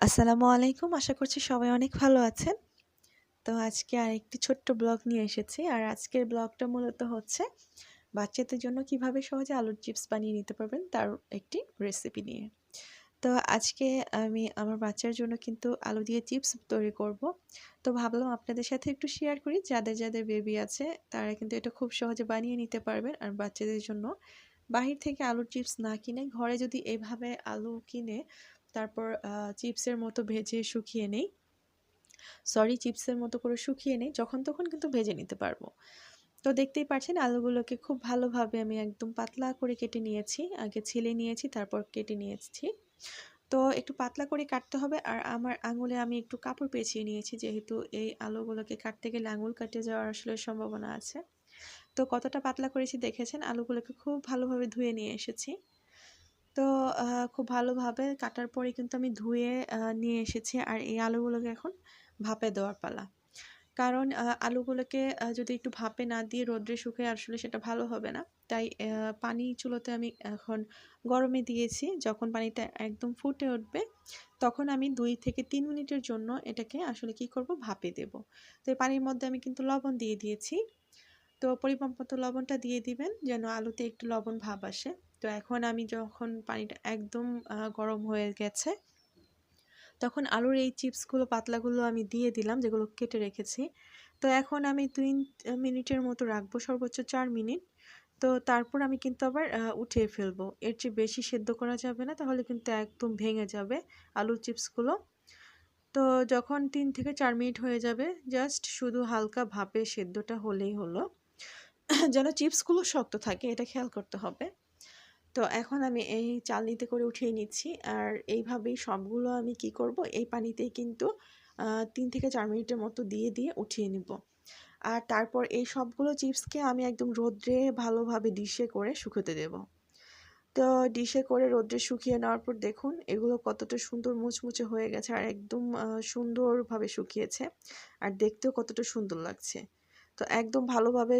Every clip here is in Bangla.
আসসালামু আলাইকুম। আশা করছি সবাই অনেক ভালো আছেন। তো আজকে আরেকটি ছোট্ট ব্লগ নিয়ে এসেছি। আর আজকের ব্লগটা মূলত হচ্ছে বাচ্চাদের জন্য কীভাবে সহজে আলুর চিপস বানিয়ে নিতে পারবেন তার একটি রেসিপি নিয়ে। তো আজকে আমি আমার বাচ্চার জন্য কিন্তু আলু দিয়ে চিপস তৈরি করব। তো ভাবলাম আপনাদের সাথে একটু শেয়ার করি। যাদের যাদের বেবি আছে, তারা কিন্তু এটা খুব সহজে বানিয়ে নিতে পারবেন। আর বাচ্চাদের জন্য বাহির থেকে আলুর চিপস না কিনে, ঘরে যদি এইভাবে আলু কিনে তারপর চিপসের মতো ভেজে শুকিয়ে নেই। সরি, চিপসের মতো করে শুকিয়ে নেই, যখন তখন কিন্তু ভেজে নিতে পারব। তো দেখতেই পাচ্ছেন আলুগুলোকে খুব ভালোভাবে আমি একদম পাতলা করে কেটে নিয়েছি। আগে ছিলে নিয়েছি, তারপর কেটে নিয়েছি। তো একটু পাতলা করে কাটতে হবে, আর আমার আঙুলে আমি একটু কাপড় পেঁচিয়ে নিয়েছি, যেহেতু এই আলুগুলোকে কাটতে গেলে আঙুল কাটে যাওয়ার আসলে সম্ভাবনা আছে। তো কতটা পাতলা করেছি দেখেছেন, আলুগুলোকে খুব ভালোভাবে ধুয়ে নিয়ে এসেছি। খুব ভালোভাবে কাটার পরে কিন্তু আমি ধুয়ে নিয়ে এসেছি। আর এই আলুগুলোকে এখন ভাপে দেওয়ার পালা। কারণ আলুগুলোকে যদি একটু ভাপে না দিয়ে রোদ্রে শুকিয়ে আসলে সেটা ভালো হবে না। তাই পানি চুলোতে আমি এখন গরমে দিয়েছি। যখন পানিটা একদম ফুটে উঠবে, তখন আমি দুই থেকে তিন মিনিটের জন্য এটাকে আসলে কি করব? ভাপে দেব। তো এই পানির মধ্যে আমি কিন্তু লবণ দিয়ে দিয়েছি। তো পরিমাণ মতো লবণটা দিয়ে দিবেন, যেন আলুতে একটু লবণ ভাব আসে। তো এখন আমি যখন পানিটা একদম গরম হয়ে গেছে, তখন আলুর এই চিপসগুলো, পাতলাগুলো আমি দিয়ে দিলাম, যেগুলো কেটে রেখেছি। তো এখন আমি তিন মিনিটের মতো রাখব, সর্বোচ্চ চার মিনিট। তো তারপর আমি কিন্তু আবার উঠিয়ে ফেলব। এর চেয়ে বেশি সেদ্ধ করা যাবে না, তাহলে কিন্তু একদম ভেঙে যাবে আলুর চিপসগুলো। তো যখন তিন থেকে চার মিনিট হয়ে যাবে, জাস্ট শুধু হালকা ভাপে সেদ্ধটা হলেই হলো। যেন চিপসগুলো শক্ত থাকে, এটা খেয়াল করতে হবে। তো এখন আমি এই চালনিতে করে উঠিয়ে নিচ্ছি। আর এইভাবেই সবগুলো আমি কি করব? এই পানিতেই কিন্তু তিন থেকে চার মিনিটের মতো দিয়ে দিয়ে উঠিয়ে নিব। আর তারপর এই সবগুলো চিপসকে আমি একদম রোদ্রে ভালোভাবে ডিশে করে শুকোতে দেব। তো ডিশে করে রোদ্রে শুকিয়ে নেওয়ার পর দেখুন, এগুলো কতটা সুন্দর মুচমুচে হয়ে গেছে আর একদম সুন্দরভাবে শুকিয়েছে। আর দেখতেও কতটা সুন্দর লাগছে। তো একদম ভালোভাবে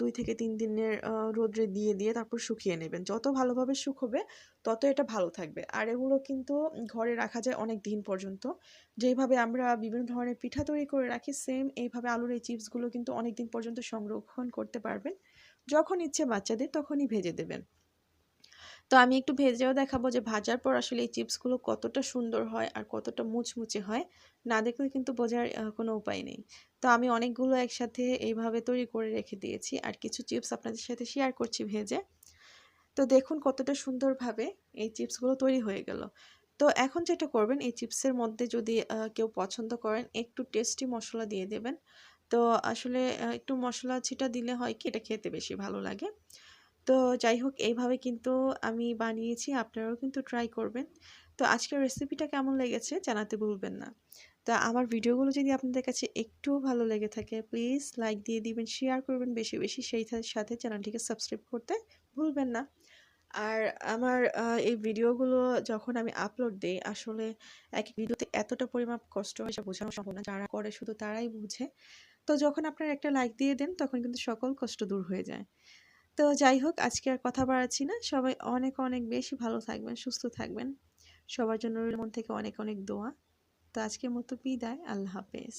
দুই থেকে তিন দিনের রোদ্রে দিয়ে দিয়ে তারপর শুকিয়ে নেবেন। যত ভালোভাবে শুকোবে, তত এটা ভালো থাকবে। আর এগুলো কিন্তু ঘরে রাখা যায় অনেক দিন পর্যন্ত। যেইভাবে আমরা বিভিন্ন ধরনের পিঠা তৈরি করে রাখি সেম এইভাবে আলুর এই চিপসগুলো কিন্তু অনেক দিন পর্যন্ত সংরক্ষণ করতে পারবেন। যখন ইচ্ছে বাচ্চাদের তখনই ভেজে দেবেন। তো আমি একটু ভেজেও দেখাবো যে ভাজার পর আসলে এই চিপসগুলো কতটা সুন্দর হয় আর কতটা মুচমুচে হয়। না দেখলে কিন্তু বোঝার কোনো উপায় নেই। তো আমি অনেকগুলো একসাথে এইভাবে তৈরি করে রেখে দিয়েছি আর কিছু চিপস আপনাদের সাথে শেয়ার করছি ভেজে। তো দেখুন কতটা সুন্দরভাবে এই চিপসগুলো তৈরি হয়ে গেল। তো এখন যেটা করবেন, এই চিপসের মধ্যে যদি কেউ পছন্দ করেন, একটু টেস্টি মশলা দিয়ে দেবেন। তো আসলে একটু মশলা ছিটা দিলে হয় কি, এটা খেতে বেশি ভালো লাগে। তো যাই হোক, এইভাবে কিন্তু আমি বানিয়েছি, আপনারাও কিন্তু ট্রাই করবেন। তো আজকের রেসিপিটা কেমন লেগেছে জানাতে ভুলবেন না। তা আমার ভিডিওগুলো যদি আপনাদের কাছে একটু ভালো লেগে থাকে প্লিজ লাইক দিয়ে দিবেন শেয়ার করবেন বেশি বেশি সেই সাথে চ্যানেলটিকে সাবস্ক্রাইব করতে ভুলবেন না। আর আমার এই ভিডিওগুলো যখন আমি আপলোড দিই, আসলে এক ভিডিওতে এতটা পরিমাপ কষ্ট হয় বোঝানো সম্ভব না, যারা করে শুধু তারাই বুঝে। তো যখন আপনারা একটা লাইক দিয়ে দেন, তখন কিন্তু সকল কষ্ট দূর হয়ে যায়। তো যাই হোক, আজকে আর কথা বাড়াচ্ছি না। সবাই অনেক অনেক বেশি ভালো থাকবেন, সুস্থ থাকবেন। সবার জন্য মন থেকে অনেক অনেক দোয়া। তো আজকের মতো বিদায়। আল্লাহ হাফেজ।